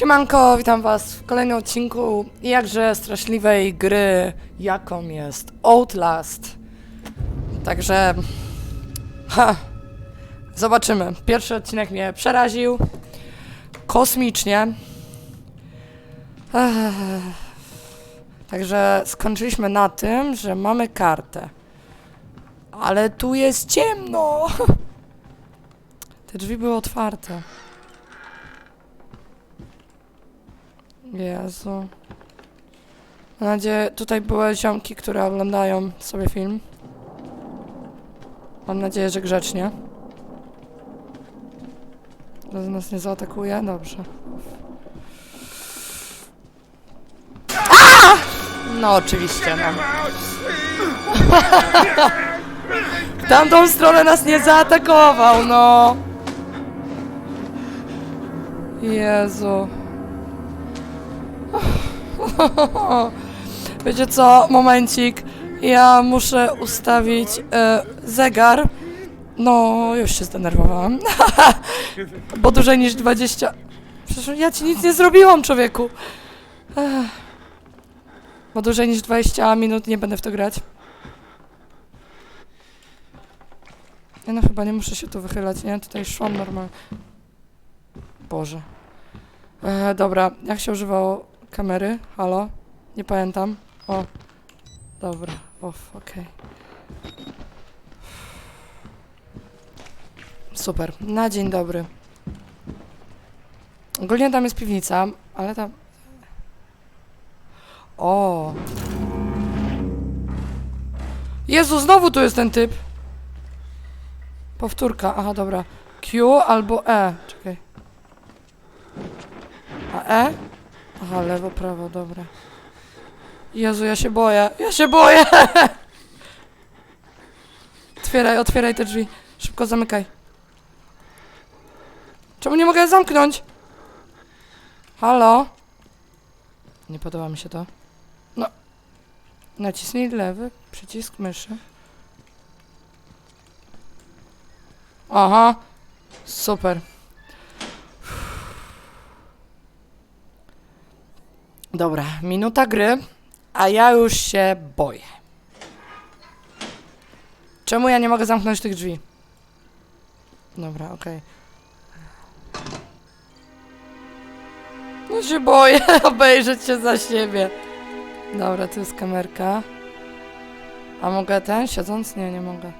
Siemanko, witam was w kolejnym odcinku jakże straszliwej gry, jaką jest Outlast. Także, ha, zobaczymy. Pierwszy odcinek mnie przeraził kosmicznie. Ech. Także skończyliśmy na tym, że mamy kartę. Ale tu jest ciemno. Te drzwi były otwarte. Jezu. Mam nadzieję, tutaj były ziomki, które oglądają sobie film. Mam nadzieję, że grzecznie. Że nas nie zaatakuje? Dobrze. No oczywiście, no. Tamtą stronę nas nie zaatakował, no. Jezu. Wiecie co, momencik. Ja muszę ustawić e, zegar. No, już się zdenerwowałam. Bo dłużej niż 20. Przecież ja ci nic nie zrobiłam, człowieku. Bo dłużej niż 20 minut nie będę w to grać. No chyba nie muszę się tu wychylać, nie? Tutaj szłam normalnie. Boże. E, dobra, jak się używało kamery? Halo? Nie pamiętam. O. Dobra, off, okej. Super, na dzień dobry. Ogólnie tam jest piwnica, ale tam... O. Jezu, znowu tu jest ten typ. Powtórka, aha, dobra. Q albo E, czekaj. A E? Aha, lewo, prawo, dobra. Jezu, ja się boję, ja się boję! otwieraj, otwieraj te drzwi. Szybko zamykaj. Czemu nie mogę zamknąć? Halo? Nie podoba mi się to. No. Nacisnij lewy przycisk myszy. Aha. Super. Dobra, minuta gry, a ja już się boję. Czemu ja nie mogę zamknąć tych drzwi? Dobra, okej. No się boję obejrzeć się za siebie. Dobra, tu jest kamerka. A mogę ten siedząc? Nie, nie mogę.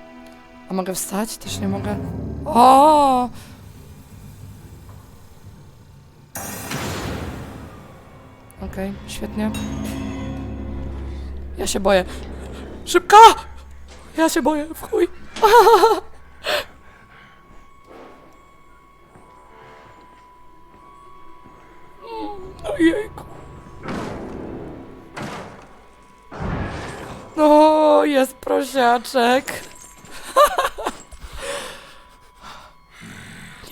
A mogę wstać? Też nie mogę. O! Okej, świetnie. Ja się boję. Szybko! Ja się boję, w chuj. Ojejku. No, jest prosiaczek.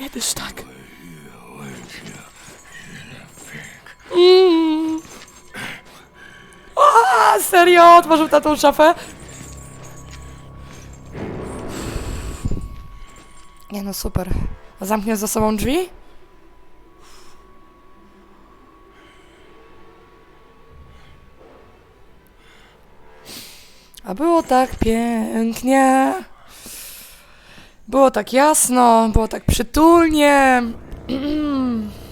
Nie dysz tak. Mm. A, serio? Otworzył tatą szafę? Nie no, super. A zamkniesz za sobą drzwi? A było tak pięknie. Było tak jasno, było tak przytulnie.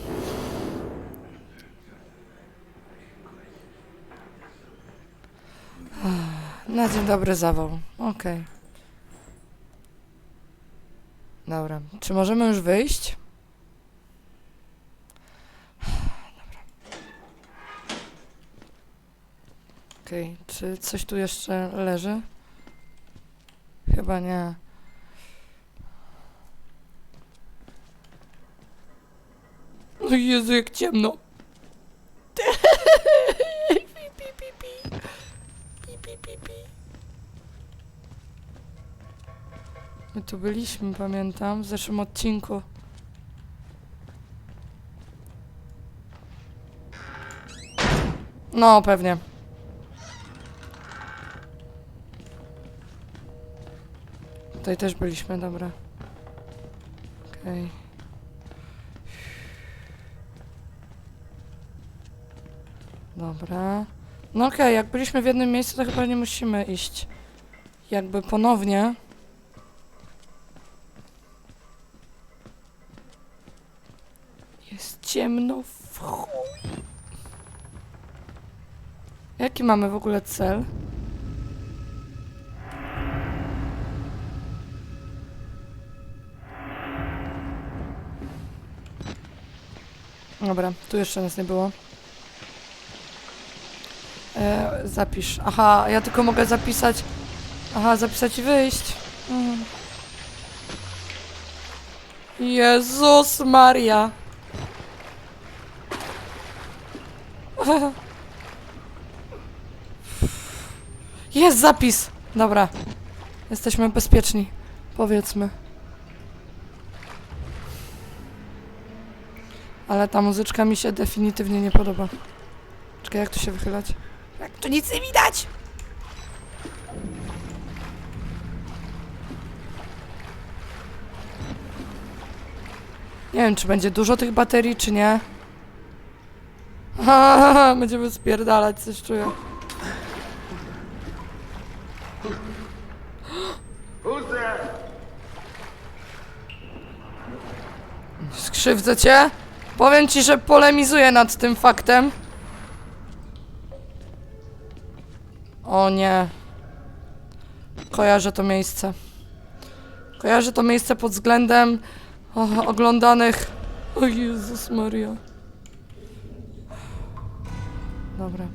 Na dzień dobry zawał. Okej. Dobra. Czy możemy już wyjść? Dobra. Okej. Czy coś tu jeszcze leży? Chyba nie. O Jezu, jak ciemno. My tu byliśmy, pamiętam, w zeszłym odcinku. No, pewnie. Tutaj też byliśmy, dobra. Okej. Dobra. No okej, jak byliśmy w jednym miejscu, to chyba nie musimy iść jakby ponownie. Jest ciemno w chuj. Jaki mamy w ogóle cel? Dobra, tu jeszcze nas nie było. E, zapisz. Aha, ja tylko mogę zapisać. Aha, zapisać i wyjść. Mm. Jezus Maria. Jest zapis. Dobra. Jesteśmy bezpieczni. Powiedzmy. Ale ta muzyczka mi się definitywnie nie podoba. Czekaj, jak tu się wychylać? Jak tu nic nie widać! Nie wiem, czy będzie dużo tych baterii, czy nie. Będziemy spierdalać, coś czuję. Skrzywdzę cię? Powiem ci, że polemizuję nad tym faktem. O nie. Kojarzę to miejsce. Kojarzę to miejsce pod względem o, oglądanych. O Jezus Maria. Dobra.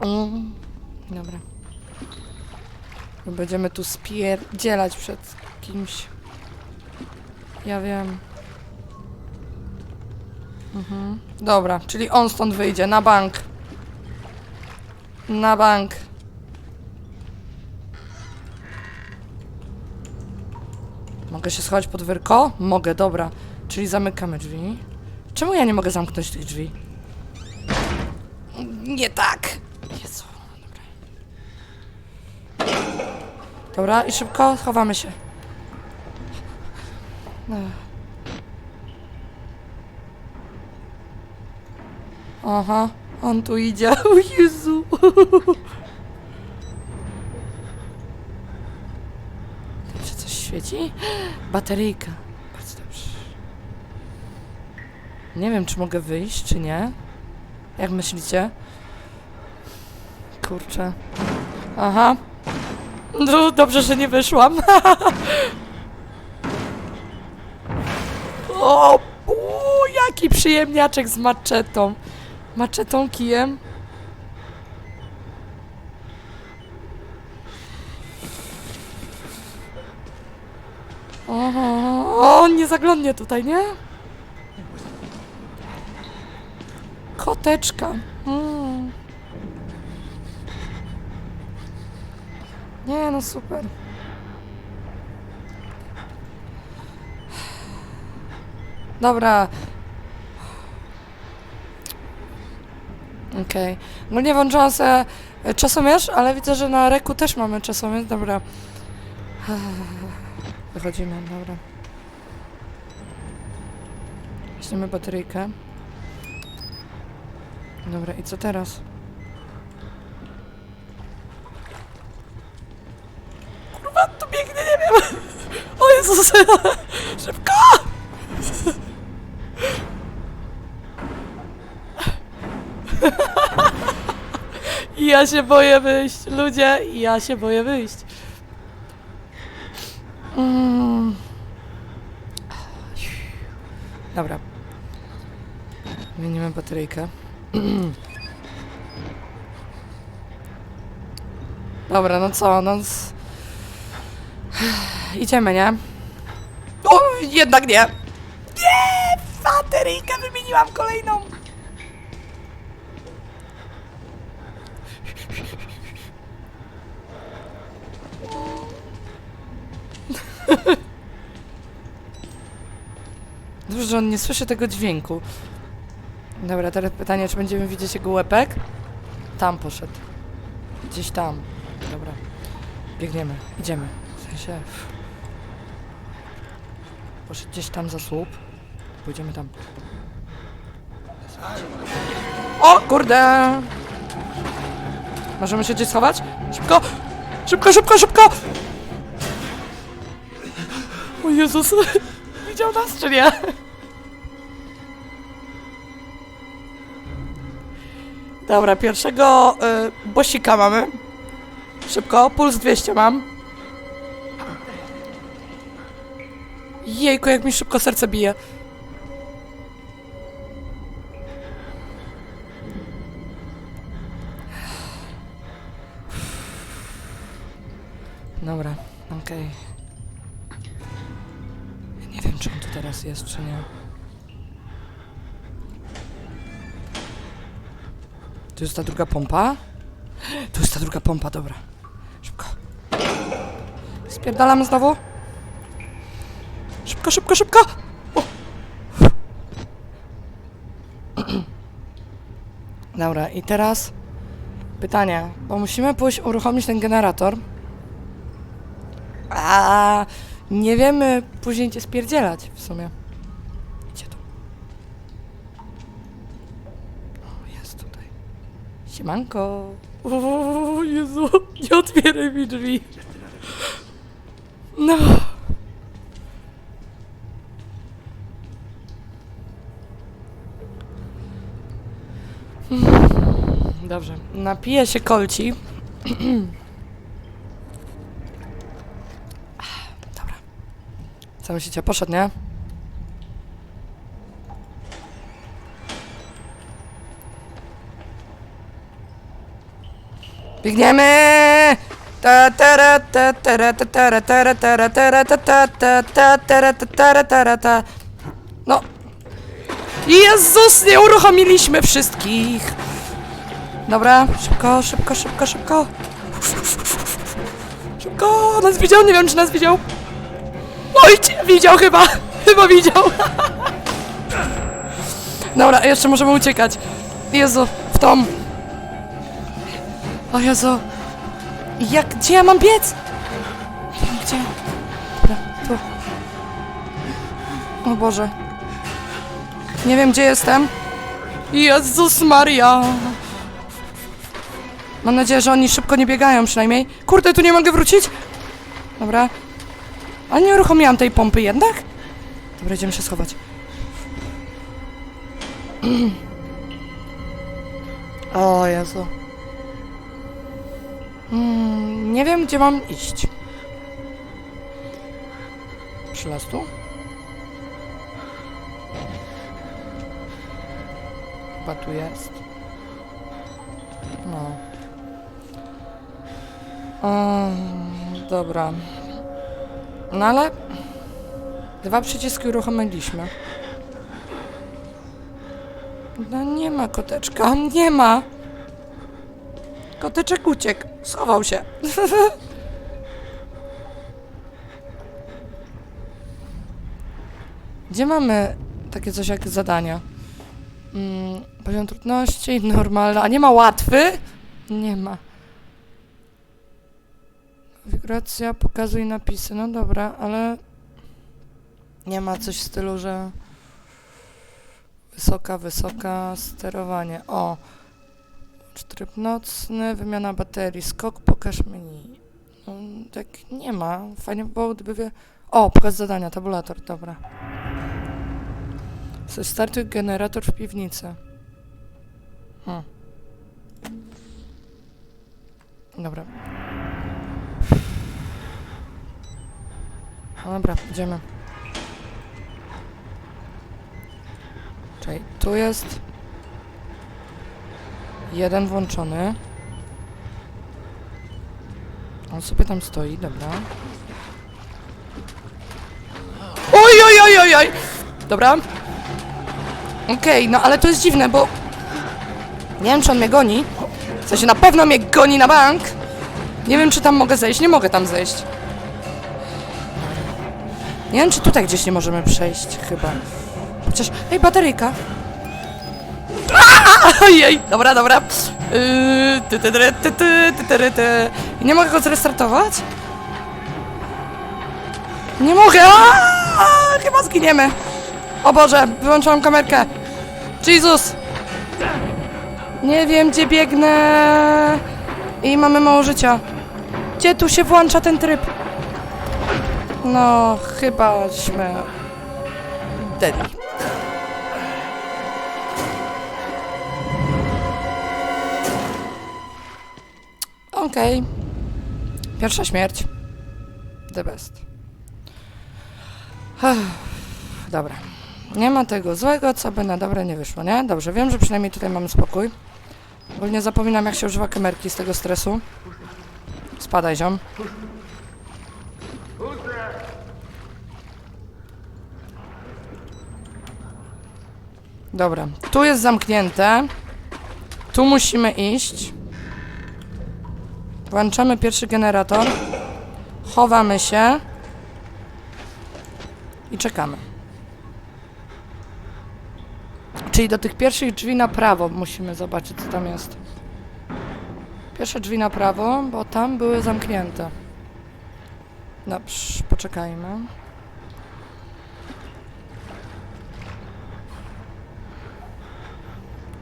Mm, dobra. Będziemy tu spierdzielać przed kimś. Ja wiem. Mhm. Dobra, czyli on stąd wyjdzie, na bank. Na bank. Mogę się schować pod wyrko? Mogę, dobra. Czyli zamykamy drzwi. Czemu ja nie mogę zamknąć tych drzwi? Nie tak. Jezu, dobra. Dobra, i szybko schowamy się. Aha, on tu idzie. O Jezu. Się coś świeci? Bateryjka. Bardzo dobrze. Nie wiem, czy mogę wyjść, czy nie. Jak myślicie? Kurczę. Aha. No, dobrze, że nie wyszłam. przyjemniaczek z maczetą. Maczetą kijem. O, on nie zaglądnie tutaj, nie? Koteczka. Mm. Nie, no super. Dobra. Okej. No nie włączyłam sobie e, czasomierz, ale widzę, że na reku też mamy czasomierz. Dobra. Wychodzimy, dobra. Weźmiemy bateryjkę. Dobra, i co teraz? Kurwa, tu biegnie, nie wiem. O Jezus, szybko! Ja się boję wyjść, ludzie, ja się boję wyjść. Mm. Dobra. Zmienimy bateryjkę. Dobra, no co, no... z- Idziemy, nie? O, jednak nie! Nie! Bateryjkę wymieniłam kolejną! Dobrze, że on nie słyszy tego dźwięku. Dobra, teraz pytanie, czy będziemy widzieć jego łepek? Tam poszedł. Gdzieś tam. Dobra. Biegniemy. Idziemy. W sensie... Poszedł gdzieś tam za słup. Pójdziemy tam. O, kurde! Możemy się gdzieś schować? Szybko! Szybko, szybko, szybko! O Jezus! Widział nas, czy nie? Dobra, pierwszego y, bosika mamy. Szybko, puls 200 mam. Jejku, jak mi szybko serce bije. Dobra, okej. Ja nie wiem, czy on tu teraz jest, czy nie. Tu jest ta druga pompa? Tu jest ta druga pompa, dobra. Szybko. Spierdalamy znowu. Szybko, szybko, szybko! Dobra, i teraz pytanie, bo musimy pójść uruchomić ten generator. A nie wiemy później cię spierdzielać w sumie. Gdzie to? O, jest tutaj. Siemanko. O Jezu, nie otwieraj mi drzwi. No. Dobrze, napiję się kolci. Dobra. Co myślicie? Poszedł, nie? Biegniemy! Ta tara ta tara ta tara tara tara tara ta ta ta ta tara ta tara tara ta No. Jezus, nie uruchomiliśmy wszystkich! Dobra, szybko, szybko, szybko, szybko. Szybko, nas widział, nie wiem czy nas widział. Oj, widział chyba, chyba widział. Dobra, jeszcze możemy uciekać. Jezu, w tom. O Jezu. Jak, gdzie ja mam biec? Nie wiem gdzie. Dobra, tu. O Boże. Nie wiem gdzie jestem. Jezus Maria. Mam nadzieję, że oni szybko nie biegają przynajmniej. Kurde, tu nie mogę wrócić? Dobra. A nie uruchomiłam tej pompy jednak? Dobra, idziemy się schować. O Jezu. Mm, nie wiem, gdzie mam iść. Przy las tu? Chyba tu jest. No. Um, dobra. No ale... Dwa przyciski uruchomiliśmy. No nie ma koteczka, nie ma. Koteczek uciekł, schował się. Gdzie mamy takie coś jak zadania? Mm, poziom trudności, normalny, a nie ma łatwy? Nie ma. Konfiguracja, pokazuj napisy. No dobra, ale nie ma coś w stylu, że wysoka, wysoka, sterowanie. O! Tryb nocny, wymiana baterii, skok, pokaż menu. No, tak nie ma. Fajnie by było, gdyby wie... O, pokaz zadania, tabulator, dobra. Startuj generator w piwnicy. Hmm. Dobra. Dobra, idziemy. Czekaj, tu jest... Jeden włączony. On sobie tam stoi, dobra. Oj, oj, oj, oj, oj! Dobra. Okej, no ale to jest dziwne, bo... Nie wiem, czy on mnie goni. W sensie na pewno mnie goni na bank. Nie wiem, czy tam mogę zejść. Nie mogę tam zejść. Nie wiem, czy tutaj gdzieś nie możemy przejść, chyba. Chociaż... Ej, bateryjka. Ojej, dobra, dobra. Nie mogę go zrestartować? Nie mogę! Aaa! Chyba zginiemy. O Boże, wyłączyłam kamerkę. Jezus! Nie wiem, gdzie biegnę. I mamy mało życia. Gdzie tu się włącza ten tryb? No, chybaśmy... Deadly. Okej. Pierwsza śmierć. The best. Ech, Dobra. Nie ma tego złego, co by na dobre nie wyszło, nie? Dobrze, wiem, że przynajmniej tutaj mamy spokój. Ogólnie zapominam, jak się używa kamerki z tego stresu. Spadaj, ziom. Dobra, tu jest zamknięte. Tu musimy iść. Włączamy pierwszy generator. Chowamy się. I czekamy. Czyli do tych pierwszych drzwi na prawo musimy zobaczyć, co tam jest. Pierwsze drzwi na prawo, bo tam były zamknięte. Dobrze, poczekajmy.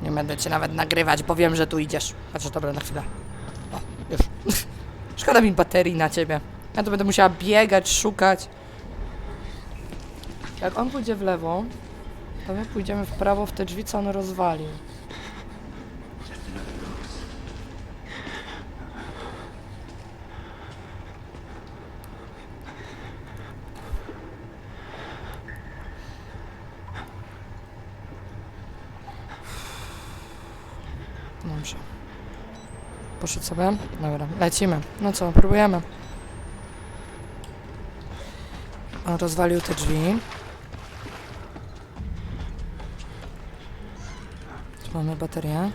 Nie będę cię nawet nagrywać, bo wiem, że tu idziesz. Znaczy, dobra, na chwilę. Szkoda mi baterii na ciebie. Ja to będę musiała biegać, szukać. Jak on pójdzie w lewo, to my pójdziemy w prawo w te drzwi, co on rozwalił. Dobrze. Poszedł sobie? Dobra, lecimy. No co, próbujemy. On rozwalił te drzwi. Tu mamy baterię.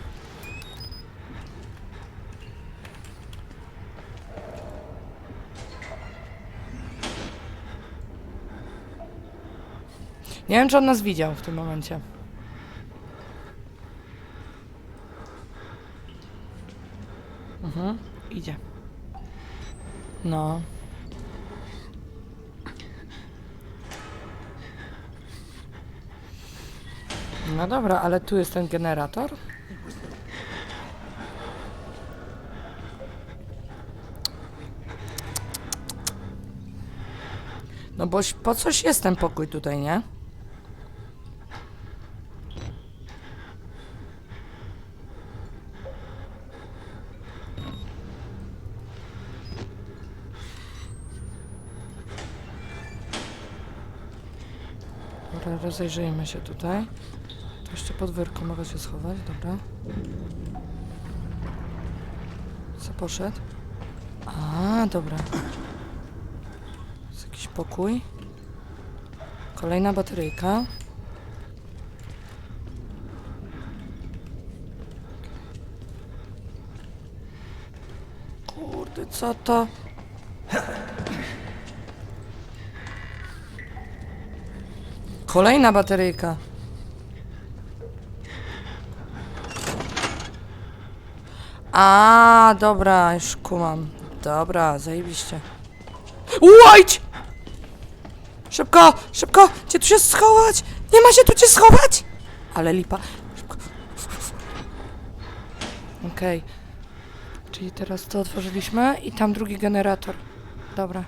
Nie wiem, czy on nas widział w tym momencie. Mhm, idzie. No. No dobra, ale tu jest ten generator. No bo po coś jest ten pokój tutaj, nie? Dobra, rozejrzyjmy się tutaj. Tu jeszcze pod wyrką mogę się schować, dobra. Co poszedł? A, dobra. Jest jakiś pokój. Kolejna bateryjka. Kurde, co to? Kolejna bateryjka. A, dobra, już kumam. Dobra, zajebiście. Łajdź! Szybko, szybko! Gdzie tu się schować? Nie ma się tu gdzie schować! Ale lipa. Szybko. Czyli teraz to otworzyliśmy i tam drugi generator. Dobra.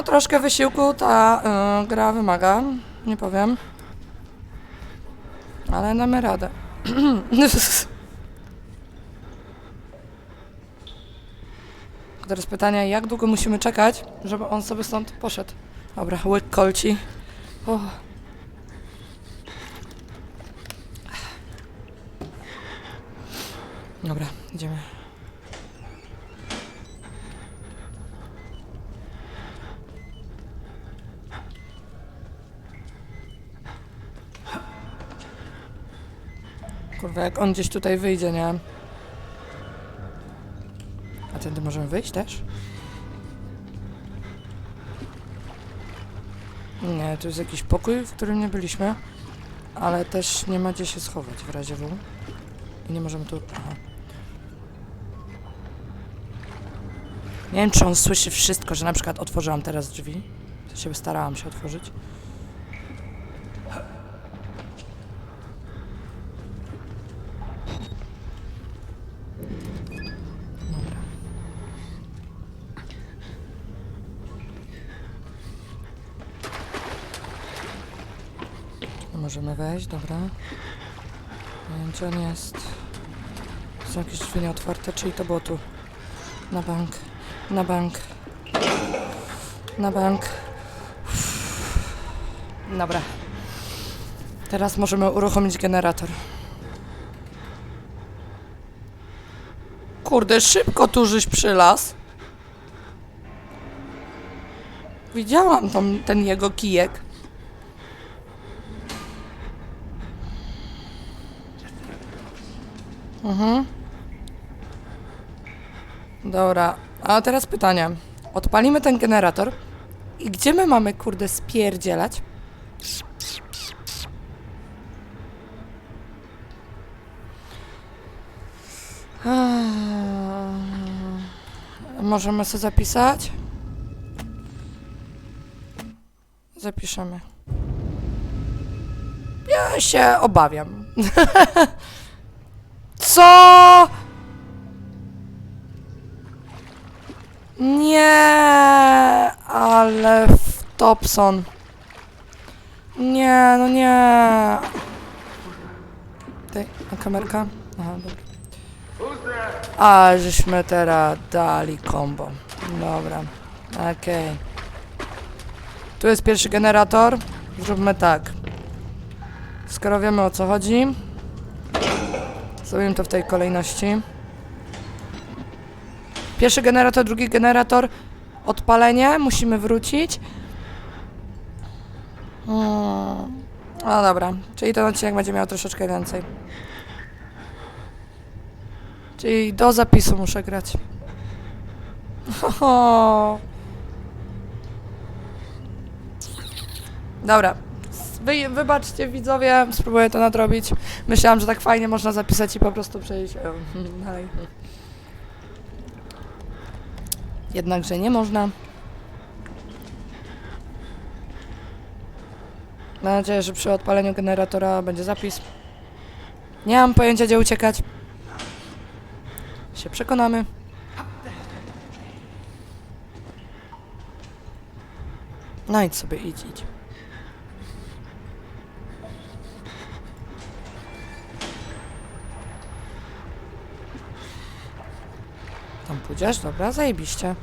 No, troszkę wysiłku ta y, gra wymaga, nie powiem. Ale damy radę. Teraz pytanie, jak długo musimy czekać, żeby on sobie stąd poszedł? Dobra, łyk kolci. O. Dobra, idziemy. Jak on gdzieś tutaj wyjdzie, nie? A tędy możemy wyjść też? Nie, to jest jakiś pokój, w którym nie byliśmy. Ale też nie ma gdzie się schować w razie W. I nie możemy tu... Aha. Nie wiem, czy on słyszy wszystko, że na przykład otworzyłam teraz drzwi. To się starałam się otworzyć. Dobra. Możemy wejść, dobra. Nie on jest. Są jakieś drzwi nieotwarte, czyli to było tu. Na bank. Na bank. Na bank. Dobra. Teraz możemy uruchomić generator. Kurde, szybko tu żeś przylas. Widziałam tą, ten jego kijek. Mhm. Dobra, a teraz pytanie. Odpalimy ten generator i gdzie my mamy, kurde, spierdzielać? Eee, Możemy sobie zapisać? Zapiszemy. Ja się obawiam. Co? Nie, ale w Topson. Nie, no nie. Ty, a kamerka? Aha, dobra. A, żeśmy teraz dali combo. Dobra, okej. Tu jest pierwszy generator. Zróbmy tak. Skoro wiemy o co chodzi, zrobimy to w tej kolejności. Pierwszy generator, drugi generator, odpalenie, musimy wrócić. Hmm. No dobra, czyli ten odcinek będzie miał troszeczkę więcej. Czyli do zapisu muszę grać. Ho. Dobra. Wy, wybaczcie widzowie, spróbuję to nadrobić. Myślałam, że tak fajnie można zapisać i po prostu przejść dalej. Jednakże nie można. Mam nadzieję, że przy odpaleniu generatora będzie zapis. Nie mam pojęcia, gdzie uciekać. Się przekonamy. No idź sobie, idź, idź. Tam pójdziesz? Dobra, zajebiście.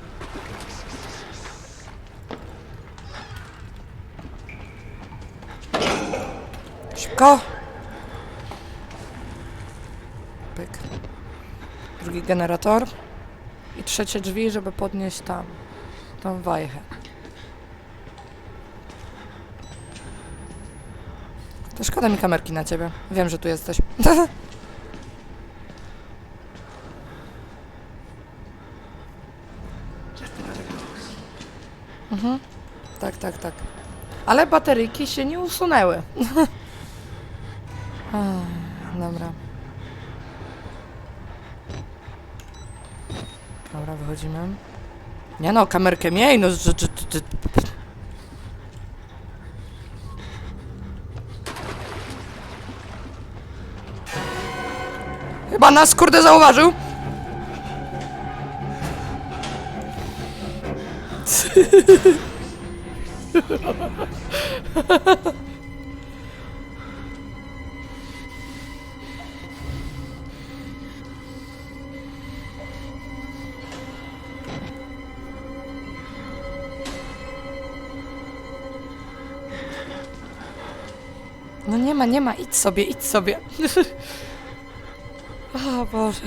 Szybko! Pyk. Drugi generator. I trzecie drzwi, żeby podnieść tam. Tą wajchę. To szkoda mi kamerki na ciebie. Wiem, że tu jesteś. Mhm. Tak, tak, tak. Ale bateryjki się nie usunęły. Ah, Dobra. Dobra, wychodzimy. Nie no, kamerkę miej, no. Że, że, że, Chyba nas kurde zauważył. No nie ma, nie ma, idź sobie, idź sobie. o Boże.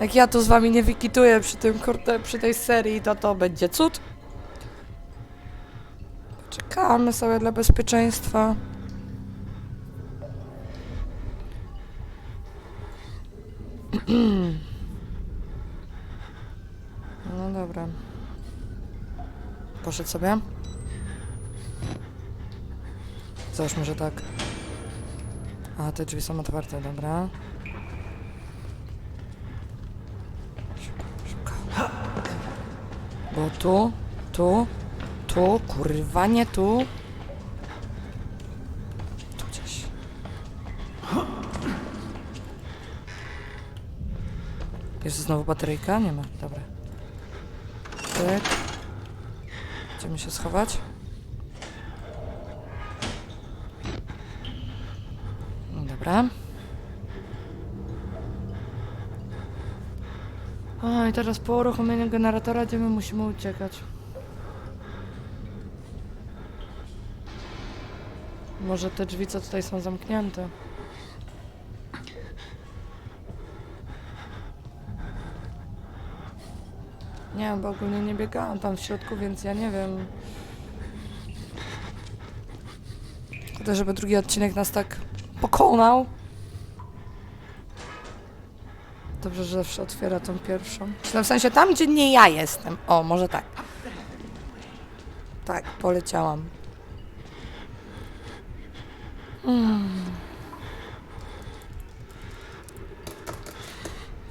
Jak ja tu z wami nie wykituję przy tym kurde, przy tej serii, to to będzie cud. Czekamy sobie dla bezpieczeństwa. No dobra. Poszedł sobie. Załóżmy, że tak. A, te drzwi są otwarte, dobra. Bo tu, tu, tu, kurwa, nie tu. Tu gdzieś. Jest znowu bateryjka? Nie ma, dobra. Tak. Chcemy się schować? No Dobra. Teraz po uruchomieniu generatora idziemy, musimy uciekać. Może te drzwi, co tutaj są zamknięte. Nie wiem, bo ogólnie nie biegałam tam w środku, więc ja nie wiem. Szkoda, żeby drugi odcinek nas tak pokonał. Dobrze, że zawsze otwiera tą pierwszą. W sensie tam, gdzie nie ja jestem. O, może tak. Tak, poleciałam. Mm.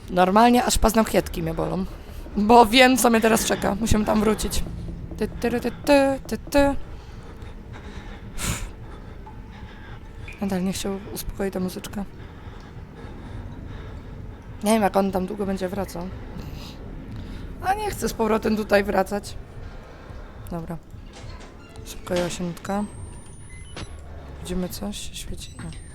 Normalnie aż paznokcietki mnie bolą. Bo wiem, co mnie teraz czeka. Musimy tam wrócić. Ty, ty, ty, ty, ty, ty. Nadal niech się uspokoi ta muzyczka. Nie wiem, jak on tam długo będzie wracał. A nie chcę z powrotem tutaj wracać. Dobra. Szybko jasiątka. Widzimy coś? Świeci? Nie.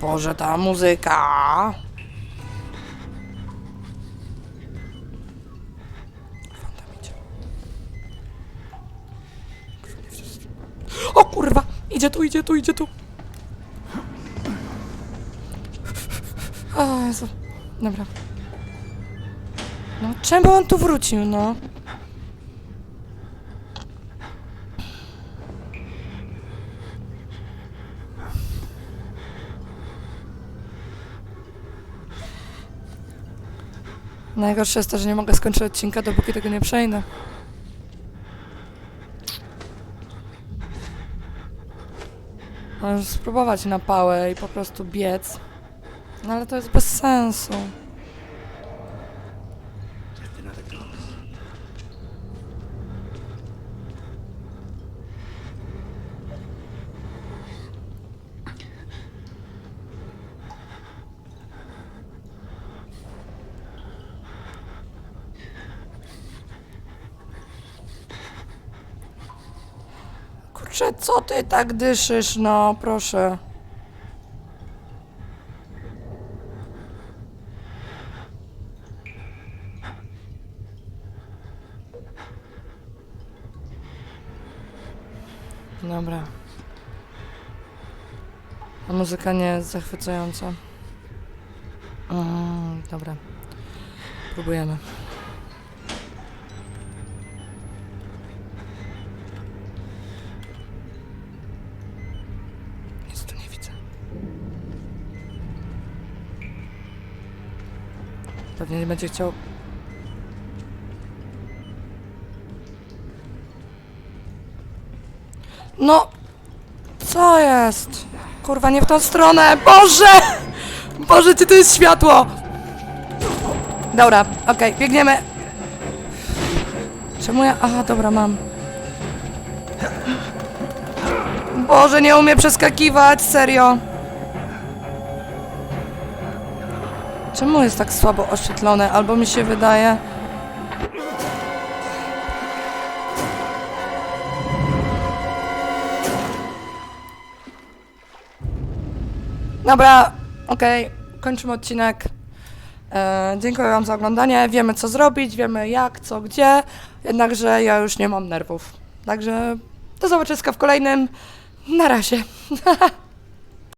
Boże, ta muzyka! Idzie tu, idzie tu, idzie tu! O Jezu. Dobra. No, czemu on tu wrócił, no? Najgorsze jest to, że nie mogę skończyć odcinka, dopóki tego nie przejdę. Możesz spróbować na pałę i po prostu biec. No ale to jest bez sensu. Kurczę, co ty tak dyszysz, no proszę. Dobra. A muzyka nie jest zachwycająca. Mm, dobra. Próbujemy. Pewnie nie będzie chciał. No! Co jest? Kurwa, nie w tą stronę! Boże! Boże, gdzie to jest światło? Dobra, okej, biegniemy. Czemu ja... Aha, dobra, mam. Boże, nie umie przeskakiwać, serio. Czemu jest tak słabo oświetlone? Albo mi się wydaje... Dobra, okej, kończymy odcinek. E, dziękuję Wam za oglądanie. Wiemy co zrobić, wiemy jak, co, gdzie. Jednakże ja już nie mam nerwów. Także do zobaczenia w kolejnym. Na razie.